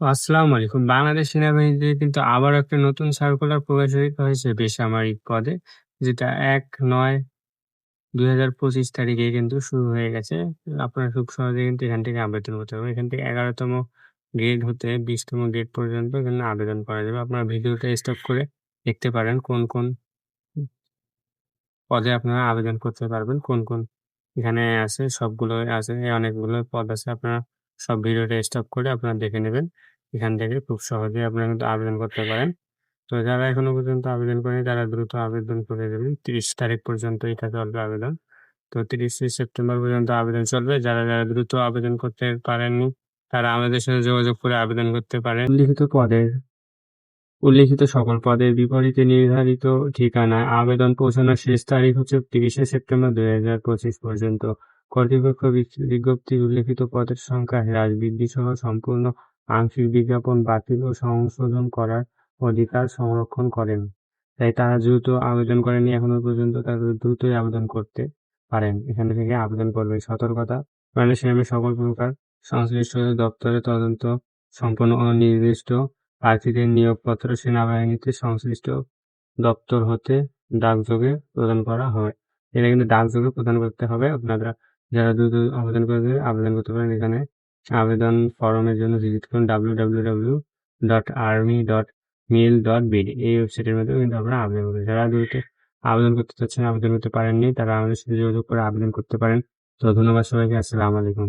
তো আসসালামু আলাইকুম। বাংলাদেশ সেনাবাহিনীতে কিন্তু আবার একটা নতুন সার্কুলার প্রকাশিত হয়েছে বেসামরিক পদে। যেটা ১-৯-২০২৫ তারিখে কিন্তু শুরু হয়ে গেছে। আপনারা খুব সহজে কিন্তু এখান থেকে আবেদন করতে পারবেন। এখান থেকে ১১ তম গ্রেড হতে ২০ তম গ্রেড পর্যন্ত এখানে আবেদন করা যাবে। আপনারা ভিডিওটা স্টপ করে দেখতে পারেন কোন, কোন পদে আপনারা আবেদন করতে পারবেন। কোন, কোন এখানে আছে সবগুলোই আছে। অনেকগুলো পদ আছে। আপনারা সব ভিডিওটা স্টপ করে আপনারা দেখে নেবেন। এখান থেকে খুব সহজেই আপনারা কিন্তু আবেদন করতে পারেন। তো যারা এখনও পর্যন্ত আবেদন করেনি তারা দ্রুত আবেদন করে দেবেন। ৩০ তারিখ পর্যন্ত এটা চলবে আবেদন। তো ৩০শে সেপ্টেম্বর পর্যন্ত আবেদন চলবে। যারা, যারা দ্রুত আবেদন করতে পারেননি তারা আমাদের সাথে যোগাযোগ করে আবেদন করতে পারেন। উল্লিখিত পদের উল্লিখিত সকল পদের বিপরীতে নির্ধারিত ঠিকানায় আবেদন পৌঁছানোর শেষ তারিখ হচ্ছে তিরিশে সেপ্টেম্বর দুই হাজার পঁচিশ পর্যন্ত কর্তৃপক্ষ বিজ্ঞপ্তি উল্লিখিত পদের সংখ্যা হ্রাস বৃদ্ধি সহ সম্পূর্ণ আংশিক বিজ্ঞাপন বাতিল ও সংশোধন করার অধিকার সংরক্ষণ করেন। তাই তারা দ্রুত আবেদন করেনি এখনও পর্যন্ত তারা দ্রুতই আবেদন করতে পারেন। এখান থেকে আবেদন করবে। সতর্কতা বাংলাদেশের সকল প্রকার সংশ্লিষ্ট দপ্তরে তদন্ত সম্পন্ন ও নির্দিষ্ট প্রার্থীদের নিয়োগপত্র সেনাবাহিনীতে সংশ্লিষ্ট দপ্তর হতে ডাকযোগে প্রদান করা হয়। এটা কিন্তু ডাকযোগে প্রদান করতে হবে। আপনারা যারা দ্রুত আবেদন করে আবেদন করতে পারেন। এখানে আবেদন ফর্মের জন্য ভিজিট করুন W W W dot army dot mail dot BD এই ওয়েবসাইটের মাধ্যমে কিন্তু আপনারা আবেদন করবেন যারা দুটো আবেদন করতে চাচ্ছেন, আবেদন করতে পারেননি, তারা আমাদের সাথে যোগাযোগ করে আবেদন করতে পারেন। তো ধন্যবাদ সবাইকে, আসসালামু আলাইকুম।